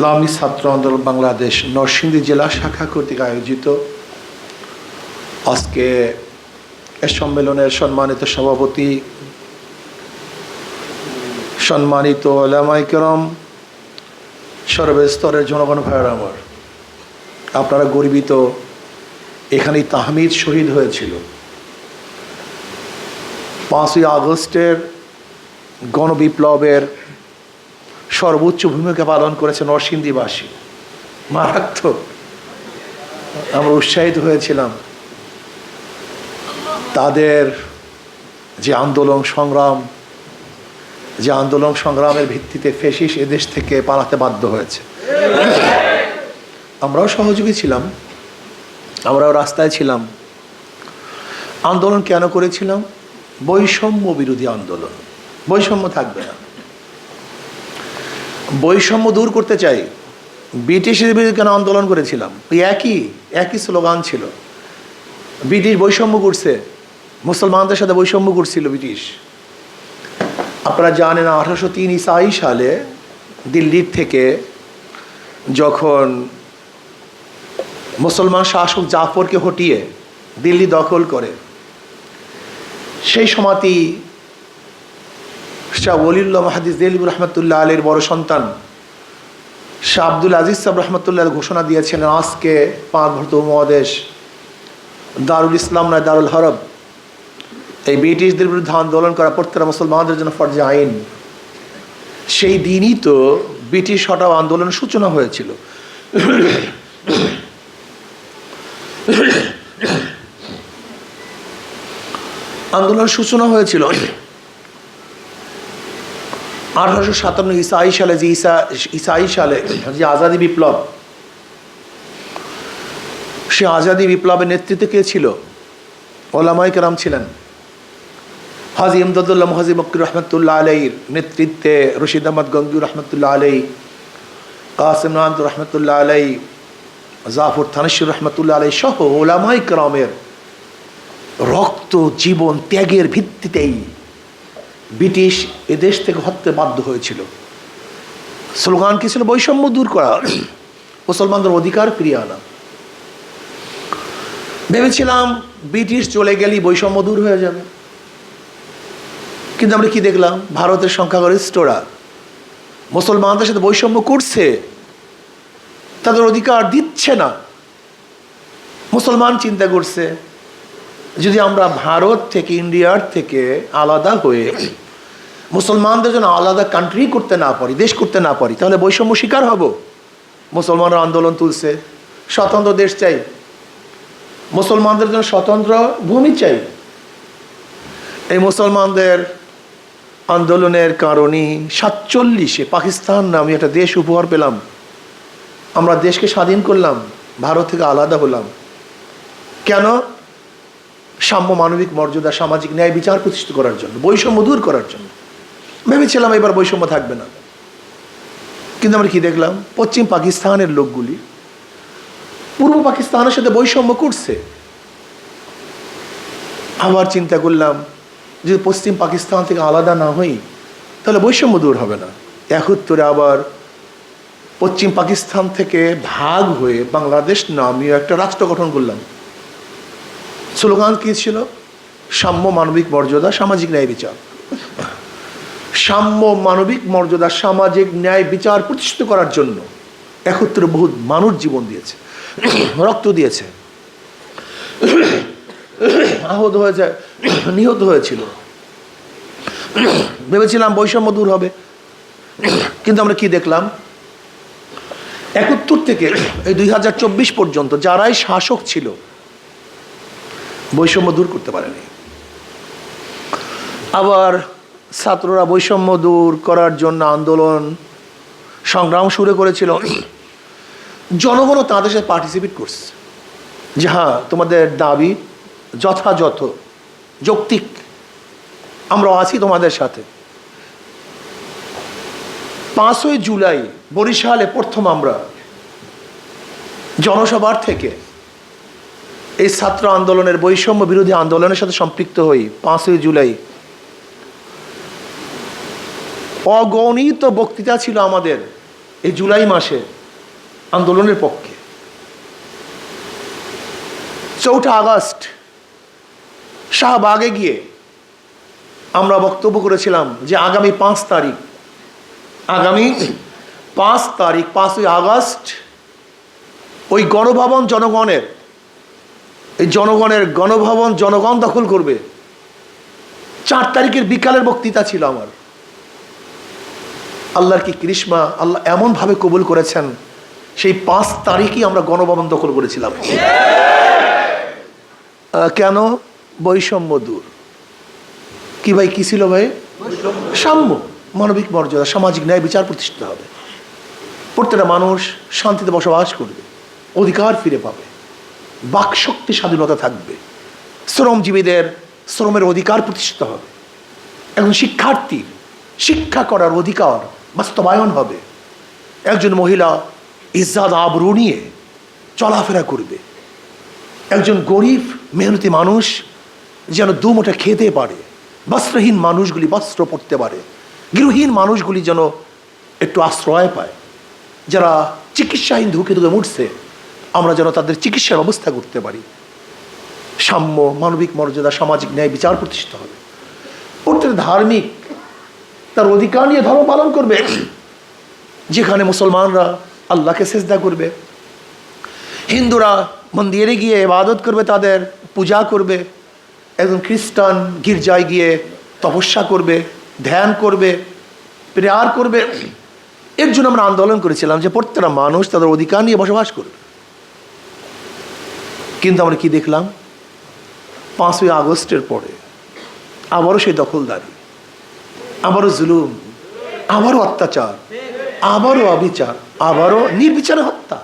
ইসলামী ছাত্র আন্দোলন বাংলাদেশ নরসিংদী জেলা শাখা কর্তৃক আয়োজিত। আজকে এ সম্মেলনের সম্মানিত সভাপতি, সম্মানিত ওলামাইকরম সর্বস্তরের জনগণ ভাইয়ের আমার, আপনারা গর্বিত, এখানেই তাহমিদ শহীদ হয়েছিল। পাঁচই আগস্টের গণবিপ্লবের সর্বোচ্চ ভূমিকা পালন করেছে নরসিংদীবাসী মারাত্মক। আমরা উৎসাহিত হয়েছিলাম। তাদের যে আন্দোলন সংগ্রাম, যে আন্দোলন সংগ্রামের ভিত্তিতে ফেসিস এদেশ থেকে পালাতে বাধ্য হয়েছে। আমরাও সহযোগী ছিলাম। আমরাও রাস্তায় ছিলাম। আন্দোলন কেন করেছিলাম? বৈষম্য বিরোধী আন্দোলন। বৈষম্য থাকবে না। বৈষম্য দূর করতে চাই। ব্রিটিশের বিরুদ্ধে কেন আন্দোলন করেছিলাম? ওই একই একই স্লোগান ছিল। ব্রিটিশ বৈষম্য করছে মুসলমানদের সাথে বৈষম্য করছিল ব্রিটিশ। আপনারা জানেন আঠারোশো তিন ইসাই সালে দিল্লির থেকে যখন মুসলমান শাসক জাফরকে হটিয়ে দিল্লি দখল করে, সেই সময়টি শাহ ওলিউল্লাহ মাহাদিস দেলিব রহমতুল্লাহ আলীর বড় সন্তান। শাহ আব্দুল আজিজ সাহেব রহমতুল্লাহ ঘোষণা দিয়েছিলেন আজকে পাক ভর্ত মহাদেশ দারুল ইসলাম নয় দারুল হরব। এই ব্রিটিশদের বিরুদ্ধে আন্দোলন করা প্রত্যেকটা মুসলমানদের জন্য ফরজে আইন। সেই দিনই তো ব্রিটিশ হটাও আন্দোলনের সূচনা হয়েছিল। আন্দোলনের সূচনা হয়েছিল। আঠারোশো সাতান্ন ইসাই সালে যে ইসা ইসাই সালে যে আজাদি বিপ্লব, সে আজাদি বিপ্লবের নেতৃত্বে কে ছিল? ওলামাই কেরাম ছিলেন। হাজি ইমদাদুল্লাহ মহাজি মকির রহমতুল্লাহ আলাইর নেতৃত্বে রশিদ আহমদ গঙ্গুর রহমতুল্লাহ আলাই কাসিম নান্ত রহমতুল্লাহ আলাই জাফর থানেশ্বর রহমতুল্লাহ আলাই সহ ওলামাই কেরামের রক্ত, জীবন ত্যাগের ভিত্তিতেই ব্রিটিশ এদেশ থেকে হত্যে বাধ্য হয়েছিল। স্লোগান কি ছিল? বৈষম্য দূর করা। মুসলমানদের অধিকার ফিরিয়ে আনা। ভেবেছিলাম ব্রিটিশ চলে গেলেই বৈষম্য দূর হয়ে যাবে। কিন্তু আমরা কি দেখলাম? ভারতের সংখ্যাগরিষ্ঠরা মুসলমানদের সাথে বৈষম্য করছে। তাদের অধিকার দিচ্ছে না। মুসলমান চিন্তা করছে, যদি আমরা ভারত থেকে ইন্ডিয়ার থেকে আলাদা হয়ে মুসলমানদের জন্য আলাদা কান্ট্রি করতে না পারি, দেশ করতে না পারি, তাহলে বৈষম্য শিকার হব। মুসলমানরা আন্দোলন তুলছে, স্বতন্ত্র দেশ চাই। মুসলমানদের জন্য স্বতন্ত্র ভূমি চাই। এই মুসলমানদের আন্দোলনের কারণে সাতচল্লিশে পাকিস্তান নামে একটা দেশ উপহার পেলাম। আমরা দেশকে স্বাধীন করলাম, ভারত থেকে আলাদা হলাম। কেন? সাম্য মানবিক মর্যাদা, সামাজিক ন্যায় বিচার প্রতিষ্ঠিত করার জন্য, বৈষম্য দূর করার জন্য। ভেবেছিলাম এবার বৈষম্য থাকবে না। কিন্তু আমরা কি দেখলাম? পশ্চিম পাকিস্তানের লোকগুলি পূর্ব পাকিস্তানের সাথে বৈষম্য করছে। আবার চিন্তা করলাম, যদি পশ্চিম পাকিস্তান থেকে আলাদা না হই, তাহলে বৈষম্য দূর হবে না। একত্তরে আবার পশ্চিম পাকিস্তান থেকে ভাগ হয়ে বাংলাদেশ নামীয় একটা রাষ্ট্র গঠন করলাম। স্লোগান কী ছিল? সাম্য মানবিক মর্যাদা, সামাজিক ন্যায় বিচার। সাম্য মানবিক মর্যাদা, সামাজিক ন্যায় বিচার প্রতিষ্ঠিত করার জন্য একত্রে বহু মানুষ জীবন দিয়েছে, রক্ত দিয়েছে, আহত হয়েছে, নিহত হয়েছিল। ভেবেছিলাম বৈষম্য দূর হবে, কিন্তু আমরা কি দেখলাম? একাত্তর থেকে এই দুই হাজার চব্বিশ পর্যন্ত যারাই শাসক ছিল, বৈষম্য দূর করতে পারেনি। আবার ছাত্ররা বৈষম্য দূর করার জন্য আন্দোলন, সংগ্রাম শুরু করেছিল। জনগণও তাদের সাথে পার্টিসিপেট করছে। যে হ্যাঁ তোমাদের দাবি যথাযথ, যৌক্তিক। আমরা আছি তোমাদের সাথে। পাঁচই জুলাই, বরিশালে প্রথম আমরা জনসভার থেকে এই ছাত্র আন্দোলনের বৈষম্য বিরোধী আন্দোলনের সাথে সম্পৃক্ত হই। পাঁচই জুলাই অগণিত বক্তৃতা ছিল আমাদের এই জুলাই মাসে আন্দোলনের পক্ষে। চৌঠা আগস্ট, শাহবাগে গিয়ে আমরা বক্তব্য করেছিলাম যে আগামী পাঁচ তারিখ, আগামী পাঁচ তারিখ, পাঁচই আগস্ট ওই গণভবন জনগণের, এই জনগণের গণভবন জনগণ দখল করবে। চার তারিখের বিকালের বক্তৃতা ছিল আমার। আল্লাহর কি কৃষ্মা, আল্লাহ এমনভাবে কবুল করেছেন, সেই পাঁচ তারিখই আমরা গণভবন দখল করেছিলাম। কেন? বৈষম্য দূর। কি ভাই, কি ছিল ভাই? সাম্য, মানবিক মর্যাদা, সামাজিক ন্যায় বিচার প্রতিষ্ঠিত হবে। প্রত্যেকটা মানুষ শান্তিতে বসবাস করবে, অধিকার ফিরে পাবে, বাকশক্তি, স্বাধীনতা থাকবে, শ্রমজীবীদের শ্রমের অধিকার প্রতিষ্ঠিত হবে। একজন শিক্ষার্থীর শিক্ষা করার অধিকার বাস্তবায়ন হবে। একজন মহিলা ইজ্জাদ আবরু নিয়ে চলাফেরা করবে। একজন গরিব, মেহনতি মানুষ যেন দুমোটা খেতে পারে, বস্ত্রহীন মানুষগুলি বস্ত্র পড়তে পারে, গৃহহীন মানুষগুলি যেন একটু আশ্রয় পায়। যারা চিকিৎসাহীন ধুকে ধুকে উঠছে আমরা যেন তাদের চিকিৎসার ব্যবস্থা করতে পারি। সাম্য, মানবিক মর্যাদা, সামাজিক ন্যায় বিচার প্রতিষ্ঠিত হবে। প্রত্যেক ধার্মিক তার অধিকার নিয়ে ধর্ম পালন করবে। যেখানে মুসলমানরা আল্লাহকে সেজদা করবে। হিন্দুরা মন্দিরে গিয়ে ইবাদত করবে, তাদের পূজা করবে। একজন খ্রিস্টান গির্জায় গিয়ে তপস্যা করবে, ধ্যান করবে, প্রেয়ার করবে। এর জন্য আমরা আন্দোলন করেছিলাম যে প্রত্যেকটা মানুষ তাদের অধিকার নিয়ে বসবাস করবে। কিন্তু আমরা কি দেখলাম? পাঁচই আগস্টের পরে আবারও সেই দখলদারি। আবারও জুলুম আবারও অত্যাচার আবারও অবিচার আবারও নির্বিচারে হত্যা।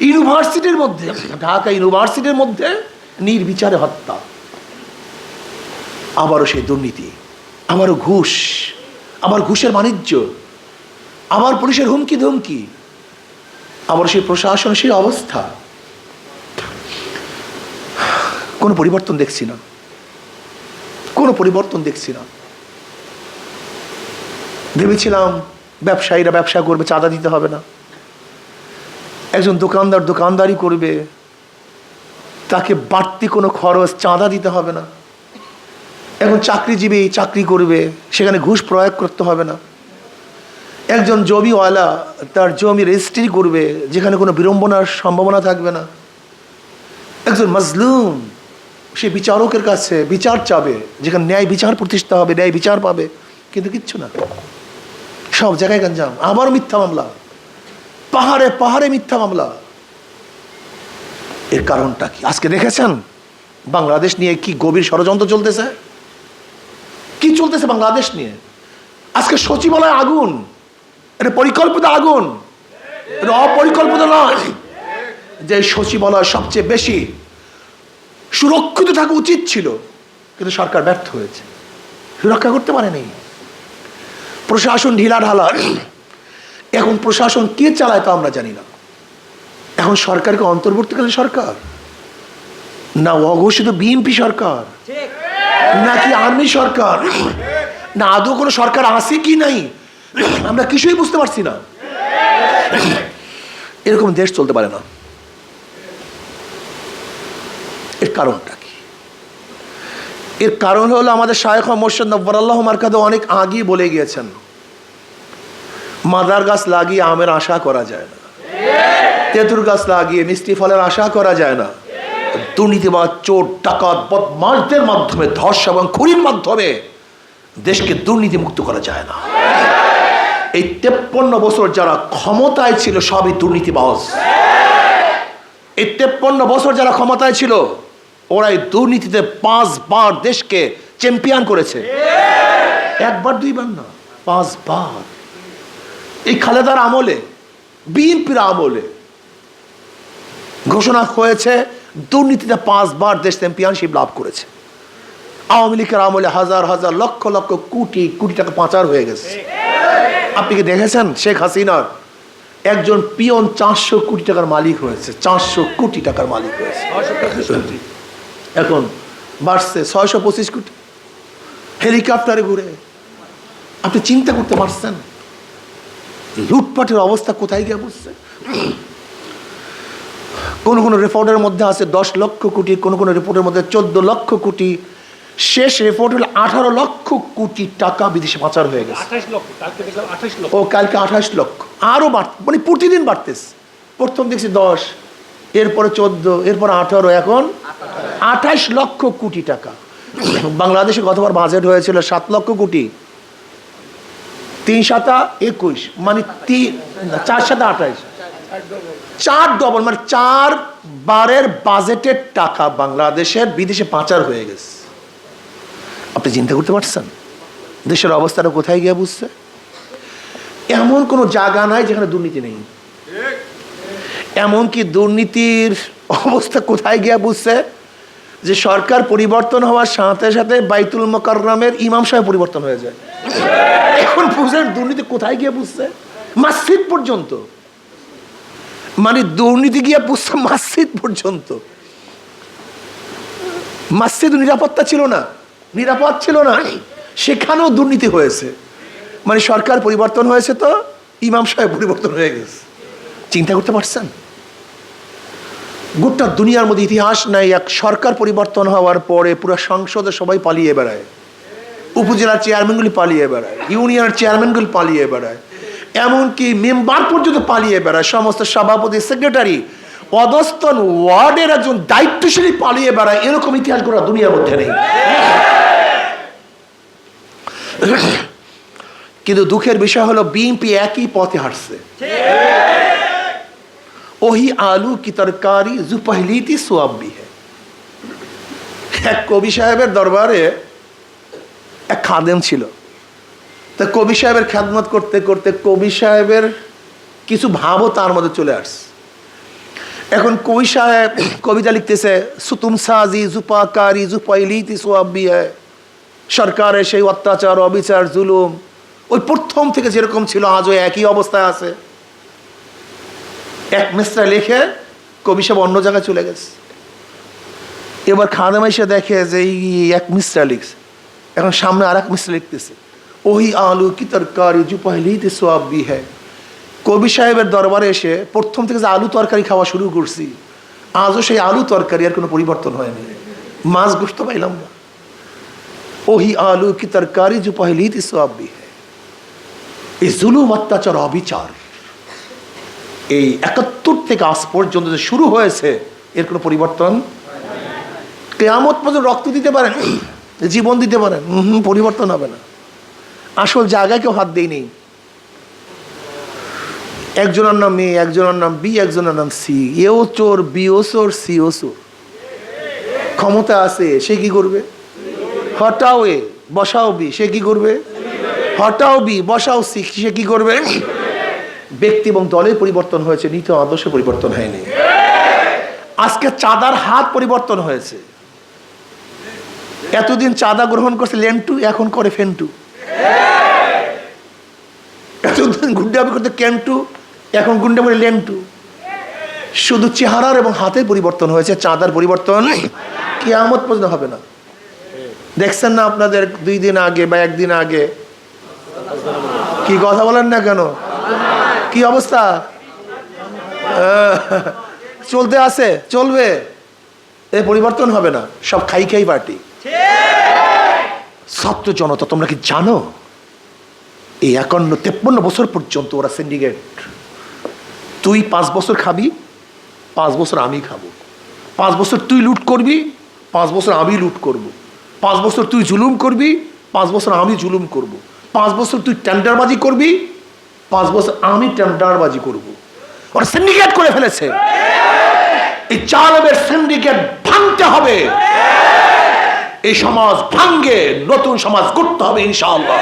ইউনিভার্সিটির মধ্যে, ঢাকা ইউনিভার্সিটির মধ্যে নির্বিচারে হত্যা। আবারও সেই দুর্নীতি আবারও ঘুষ আবার ঘুষের বাণিজ্য আবার পুলিশের হুমকি ধুমকি আবার সেই প্রশাসন সেই অবস্থা। কোনো পরিবর্তন দেখছি না। কোনো পরিবর্তন দেখছি না। ভেবেছিলাম ব্যবসায়ীরা ব্যবসা করবে, চাঁদা দিতে হবে না। একজন দোকানদার দোকানদারি করবে, তাকে বাড়তি কোনো খরচ চাঁদা দিতে হবে না। এখন চাকরিজীবী চাকরি করবে, সেখানে ঘুষ প্রয়োগ করতে হবে না। একজন জমিওয়ালা তার জমি রেজিস্ট্রি করবে, যেখানে কোনো বিড়ম্বনার সম্ভাবনা থাকবে না। একজন মজলুম, সে বিচারকের কাছে বিচার চাবে, যেখানে ন্যায় বিচার প্রতিষ্ঠা হবে, ন্যায় বিচার পাবে, কিন্তু কিচ্ছু না। সব জায়গায় গঞ্জাম। আবার মিথ্যা মামলা। পাহাড়ে পাহাড়ে মিথ্যা মামলা। এর কারণটা কি? আজকে দেখেছেন? বাংলাদেশ নিয়ে কি গভীর ষড়যন্ত্র চলতেছে? কি চলতেছে বাংলাদেশ নিয়ে? আজকে সচিবালয় আগুন। এটা পরিকল্পিত আগুন। এটা অপরিকল্পিত নয়। যে সচিবালয় সবচেয়ে বেশি সুরক্ষিত থাকা উচিত ছিল, কিন্তু সরকার ব্যর্থ হয়েছে। সুরক্ষা করতে পারেনি। প্রশাসন ঢিলা ঢালা এখন প্রশাসন কে চালায় তা আমরা জানি না। এখন সরকারকে অন্তর্বর্তীকালীন সরকার? না অঘোষিত বিএনপি সরকার? নাকি আর্মি সরকার? না আদৌ কোনো সরকার আছে কি নাই? আমরা কিছুই বুঝতে পারছি না। এরকম দেশ চলতে পারে না। এর কারণটা কি? এর কারণ হলো আমাদের শায়েখ মোর্শেদ নব্বর আল্লাহ মার্কাদে অনেক আগেই বলে গিয়েছেন মাদার গাছ লাগিয়ে আমের আশা করা যায় না। তেঁতুর গাছ লাগিয়ে মিষ্টি ফলের আশা করা যায় না। দুর্নীতিবাদ চোর, ডাকাত বদমাসদের মাধ্যমে ধর্ষ এবং খুনির মাধ্যমে দেশকে দুর্নীতি মুক্ত করা যায় না। এই তেপ্পন্ন বছর যারা ক্ষমতায় ছিল, সবই দুর্নীতিবাজ। এই তেপ্পন্ন বছর যারা ক্ষমতায় ছিল ওরা এই দুর্নীতিতে পাঁচবার দেশকে চ্যাম্পিয়ন করেছে। একবার, দুইবার না, পাঁচবার। এই খালেদার আমলে, বিএনপির আমলে ঘোষণা হয়েছে, দুর্নীতিতে পাঁচবার দেশ চ্যাম্পিয়নশিপ লাভ করেছে। আওয়ামী লীগের আমলে হাজার হাজার লক্ষ লক্ষ কোটি কোটি টাকা পাচার হয়ে গেছে। আপনি কি দেখেছেন শেখ হাসিনার একজন পিয়ন চারশো কোটি টাকার মালিক হয়েছে, চারশো কোটি টাকার মালিক হয়েছে। এখন বাড়ছে ছয়শো পঁচিশ কোটি। হেলিকপ্টারে ঘুরে। আপনি চিন্তা করতে পারছেন? লুটপাটের অবস্থা কোথায় গিয়ে বুঝছে কোন কোন রিপোর্টের মধ্যে আছে দশ লক্ষ কোটি কোন কোন রিপোর্টের মধ্যে চোদ্দ লক্ষ কোটি। শেষ রিপোর্ট হলো আঠারো লক্ষ কোটি টাকা বিদেশে পাচার হয়ে গেছে। ও কালকে আঠাশ লক্ষ। আরও বাড় মানে প্রতিদিন বাড়তেছে। প্রথম দেখছি দশ এরপরে চোদ্দ এরপর আঠারো এখন আঠাশ লক্ষ কোটি টাকা। বাংলাদেশে গতবার বাজেট হয়েছিল সাত লক্ষ কোটি। তিন সাতা একুশ মানে তিন চার সাতা আঠাইশ। চার ডবল মানে চার বারের বাজেটের টাকা বাংলাদেশের বিদেশে পাচার হয়ে গেছে। আপনি চিন্তা করতে পারছেন? দেশের অবস্থাটা কোথায় গিয়ে বুঝছে? এমন কোনো জায়গা নাই যেখানে দুর্নীতি নেই। এমনকি দুর্নীতির অবস্থা কোথায় গিয়ে বুঝছে? যে সরকার পরিবর্তন হওয়ার সাথে সাথে বাইতুল মোকাররমের ইমাম সাহেব পরিবর্তন হয়ে যায়। এখন বুঝলেন দুর্নীতি কোথায় গিয়ে বুঝছে মসজিদ পর্যন্ত। মানে দুর্নীতি গিয়ে বুঝছে মসজিদ পর্যন্ত। মসজিদ নিরাপত্তা ছিল না। নিরাপদ ছিল না সেখানেও দুর্নীতি হয়েছে। মানে সরকার পরিবর্তন হয়েছে তো, ইমাম সাহেব পরিবর্তন হয়ে গেছে। চিন্তা করতে পারছেন? গোটা দুনিয়ার মধ্যে ইতিহাস নাই, এক সরকার পরিবর্তন হওয়ার পরে পুরো সংসদে সবাই পালিয়ে বেড়ায়। উপজেলার চেয়ারম্যানগুলি পালিয়ে বেড়ায়, ইউনিয়নের চেয়ারম্যানগুলি পালিয়ে বেড়ায়, এমনকি মেম্বার পর্যন্ত পালিয়ে বেড়ায়, সমস্ত সভাপতি, সেক্রেটারি, অধস্তন ওয়ার্ডের একজন দায়িত্বশীলী পালিয়ে বেড়ায়, এরকম ইতিহাস গোটা দুনিয়ার মধ্যে নেই। কিন্তু দুঃখের বিষয় হলো, বিএনপি একই পথে হাঁটছে। ওহি আলু কি তরকারি জু পহলি থी সোয়াব এক কবি সাহেবের দরবারে এক খাদেম ছিল। তা কবি সাহেবের খ্যাদমত করতে করতে কবি সাহেবের কিছু ভাবও তার মধ্যে চলে আসছে। এখন কবি সাহেব কবিতা লিখতেছে, সুতুম সাজি জুপাকারি জু পহলি থी সোয়াব সরকারের সেই অত্যাচার, অবিচার, জুলুম, ওই প্রথম থেকে যেরকম ছিল, আজও একই অবস্থায় আছে। এক মিস্ত্রা লিখে কবি সাহেব অন্য জায়গায় চলে গেছে। এবার খাদেম এসে দেখে যে এই এক মিস্ত্রা লিখছে। এখন সামনে আর এক মিস্ত্রা লিখতেছে ওই আলু কি তরকারি, জু পহলি তে সোয়াব বি হ্যায়? কবি সাহেবের দরবারে এসে প্রথম থেকে যে আলু তরকারি খাওয়া শুরু করছি, আজও সেই আলু তরকারি আর কোনো পরিবর্তন হয়নি। মাছ গোস্ত পাইলাম না। ওহি আলু কি তরকারি, জু পহলি তে সোয়াব বি হ্যায়? এই জুলুম অত্যাচার অবিচার, এই একাত্তর থেকে আজ পর্যন্ত যে শুরু হয়েছে, এর কোনো পরিবর্তন? কেয়ামত পর্যন্ত রক্ত দিতে পারেন? জীবন দিতে পারেন পরিবর্তন হবে না। আসল জায়গায় কেউ হাত দেই নেই। একজনের নাম এ, একজনের নাম বি, একজনের নাম সি। এও চোর বিও চোর সিও চোর। ক্ষমতা আছে, সে কি করবে? হটাও এ, বসাও বি, সে কি করবে? হটাও বি, বসাও সি, সে কি করবে? ব্যক্তি এবং দলের পরিবর্তন হয়েছে নীতি আদর্শ পরিবর্তন হয়নি। আজকে চাঁদার হাত পরিবর্তন হয়েছে। এতদিন চাঁদা গ্রহণ করছে লেন্টু, এখন করে ফেন্টু। এতদিন গুন্ডামি করতে ক্যান্টু এখন গুন্ডা করে লেন্টু। শুধু চেহারার এবং হাতের পরিবর্তন হয়েছে, চাঁদার পরিবর্তন কেয়ামত পর্যন্ত হবে না। দেখছেন না আপনাদের দুই দিন আগে বা একদিন আগে? কি কথা বলেন না কেন? কি অবস্থা? চলতে আছে, চলবে। এ পরিবর্তন হবে না, সব খাই খাই পার্টি। ছাত্র জনতা, তোমরা কি জানো এই একান্ন তেপ্পান্ন বছর পর্যন্ত ওরা সিন্ডিকেট তুই পাঁচ বছর খাবি, পাঁচ বছর আমি খাব পাঁচ বছর তুই লুট করবি, পাঁচ বছর আমি লুট করব। পাঁচ বছর তুই জুলুম করবি, পাঁচ বছর আমি জুলুম করব। পাঁচ বছর তুই টেন্ডারবাজি করবি, পাঁচ বছর আমি টেন্ডারবাজি করব। ওরা সিন্ডিকেট করে ফেলেছে এই চালবের সিন্ডিকেট ভাঙতে হবে এই সমাজ ভাঙ্গে, নতুন সমাজ করতে হবে ইনশাআল্লাহ।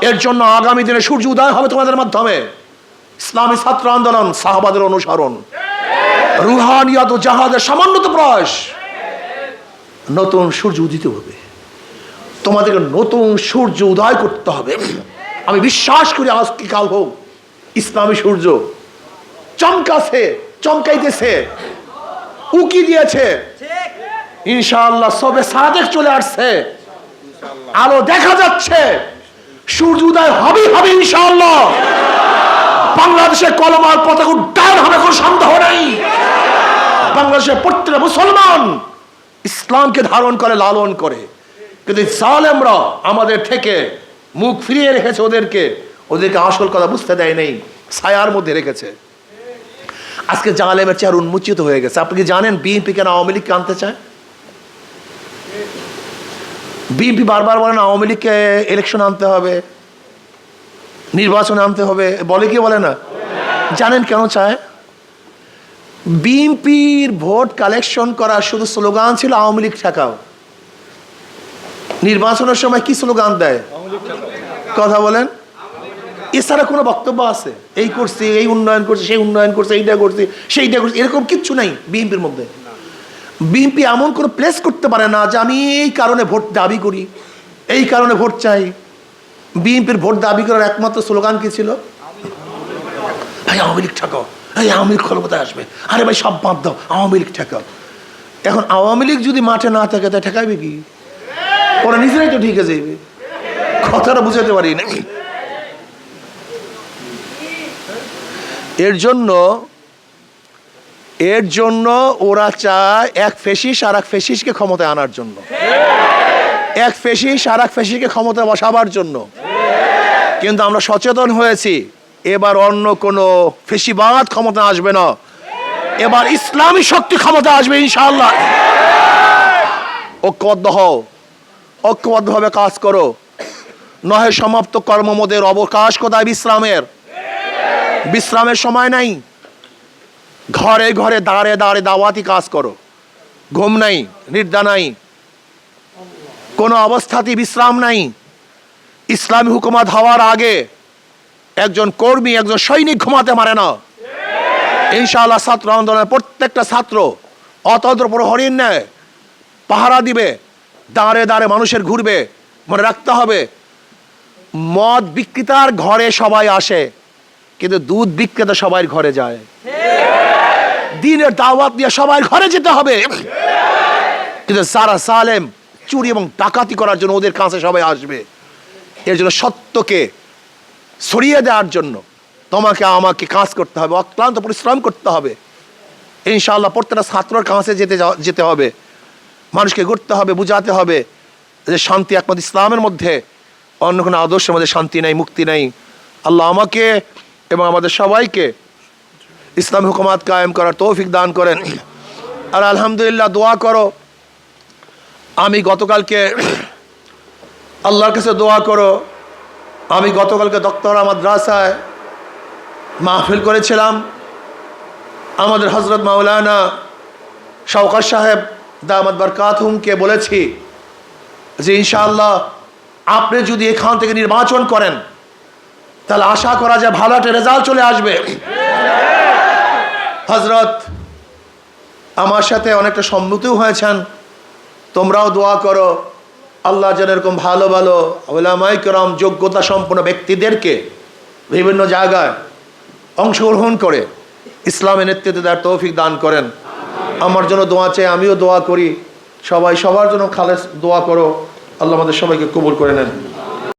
এর জন্য আগামী দিনে সূর্য উদয় হবে তোমাদের মাধ্যমে। ইসলামী ছাত্র আন্দোলন, সাহাবাদের অনুসরণ। রুহানিয়াত ও জাহাদের সামান্যত প্রয়াস। নতুন সূর্য উদিত হবে। তোমাদেরকে নতুন সূর্য উদয় করতে হবে। আমি বিশ্বাস করি আজ কি কাল হোক, ইসলামী সূর্য চমকাছে, চমকাইতেছে, উকি দিয়েছে। ইনশাআল্লাহ সবে সাদেক চলে আসছে। আলো দেখা যাচ্ছে। সূর্যোদয় হবে হবে ইনশাআল্লাহ। বাংলাদেশে কলমার পতাকা উড্ডয়ন হবে, কোনো সন্দেহ নেই। বাংলাদেশের প্রত্যেকটা মুসলমান ইসলামকে ধারণ করে, লালন করে। কিন্তু জালেমরা আমাদের থেকে মুখ ফিরিয়ে রেখেছে ওদেরকে। ওদেরকে আসল কথা বুঝতে দেয় নেই, ছায়ার মধ্যে রেখেছে। আজকে জালেমের চেয়ার উন্মোচিত হয়ে গেছে। আপনি কি জানেন বিএনপি কেন আওয়ামী লীগকে আনতে চায়? বিএনপি বারবার বলেন আওয়ামী লীগকে ইলেকশন আনতে হবে, নির্বাচন আনতে হবে, বলে কি বলে না? জানেন কেন চায়? বিএনপির ভোট কালেকশন করা শুধু স্লোগান ছিল আওয়ামী লীগ ঠেকাও। নির্বাচনের সময় কি স্লোগান দেয়? কথা বলেন। এছাড়া কোনো বক্তব্য আছে? এই করছি, এই উন্নয়ন করছে, সেই উন্নয়ন করছে, এইটা করছি, সেইটা করছি, এরকম কিচ্ছু নাই বিএনপির মধ্যে। বিএনপি এমন কোনো প্লেস করতে পারে না যে আমি এই কারণে ভোট দাবি করি, এই কারণে ভোট চাই। বিএনপির ভোট দাবি করার একমাত্র স্লোগান কি ছিল? ভাই আওয়ামী লীগ ঠেকাও, এই আওয়ামী লীগ ক্ষমতায় আসবে। আরে ভাই, সব বাদ দাও, আওয়ামী লীগ ঠেকাও। এখন আওয়ামী লীগ যদি মাঠে না থাকে তা ঠেকাইবে কি? ওরা নিজেরাই তো ঢিকে যাইবে। কথাটা বুঝাতে পারি না এর জন্য এর জন্য ওরা চায় এক ফেসিস আর এক ফেসিসকে ক্ষমতায় আনার জন্য। এক ফেসিস আর এক ফেসিসকে ক্ষমতায় বসাবার জন্য। কিন্তু আমরা সচেতন হয়েছি, এবার অন্য কোনো ফেসিবাদ ক্ষমতা আসবে না। এবার ইসলামী শক্তি ক্ষমতা আসবে ইনশাআল্লাহ। ঐক্যবদ্ধ হও ঐক্যবদ্ধভাবে কাজ করো। নহে সমাপ্ত কর্মমদের অবকাশ কোথায়? বিশ্রামের। বিশ্রামের সময় নাই। ঘরে ঘরে দাঁড়ে দাঁড়ে দাওয়াতি কাজ করো। ঘুম নাই নির্দা নাই। কোনো অবস্থাতেই বিশ্রাম নাই। ইসলামী হুকুমত হওয়ার আগে একজন কর্মী, একজন সৈনিক ঘুমাতে পারে না। ইনশাআল্লাহ ছাত্র আন্দোলনের প্রত্যেকটা ছাত্র অতন্ত্র প্রহরীর নেয়, পাহারা দিবে, দাঁড়ে দাঁড়ে মানুষের ঘুরবে, মনে রাখতে হবে, মদ বিক্রেতার ঘরে সবাই আসে, কিন্তু দুধ বিক্রেতা সবাই ঘরে যায়। দিনের দাওয়াত দিয়ে সবাই ঘরে যেতে হবে। কিন্তু সারা সালেম চুরি এবং ডাকাতি করার জন্য ওদের কাছে সবাই আসবে। এর জন্য সত্যকে সরিয়ে দেওয়ার জন্য তোমাকে, আমাকে কাজ করতে হবে, অক্লান্ত পরিশ্রম করতে হবে। ইনশাআল্লাহ প্রত্যেকটা ছাত্রর কাছে যেতে যেতে হবে। মানুষকে ঘুরতে হবে, বুঝাতে হবে যে শান্তি একমাত্র ইসলামের মধ্যে। অন্য কোনো আদর্শের মধ্যে শান্তি নেই, মুক্তি নেই। আল্লাহ আমাকে এবং আমাদের সবাইকে ইসলাম হুকুমাত কায়েম করার তৌফিক দান করেন। আর আলহামদুলিল্লাহ দোয়া করো। আমি গতকালকে আল্লাহর কাছে দোয়া করো। আমি গতকালকে দক্তরা মাদ্রাসায় মাহফিল করেছিলাম। আমাদের হজরত মাওলানা শওকত সাহেব দামাদ বরকাতহুমকে বলেছি যে, ইনশাআল্লাহ আপনি যদি এখান থেকে নির্বাচন করেন, তাহলে আশা করা যায় ভালো একটা রেজাল্ট চলে আসবে। হজরত আমার সাথে অনেকটা সম্মতিও হয়েছেন। তোমরাও দোয়া করো। আল্লাহ যেন এরকম ভালো ভালো ওলামাই করম যোগ্যতা সম্পন্ন ব্যক্তিদেরকে বিভিন্ন জায়গায় অংশগ্রহণ করে ইসলামের নেতৃত্বে দেওয়ার তৌফিক দান করেন। আমার জন্য দোয়া চাই, আমিও দোয়া করি। সবাই সবার জন্য খালেস দোয়া করো। আল্লাহ আমাদের সবাইকে কবুল করে নেন।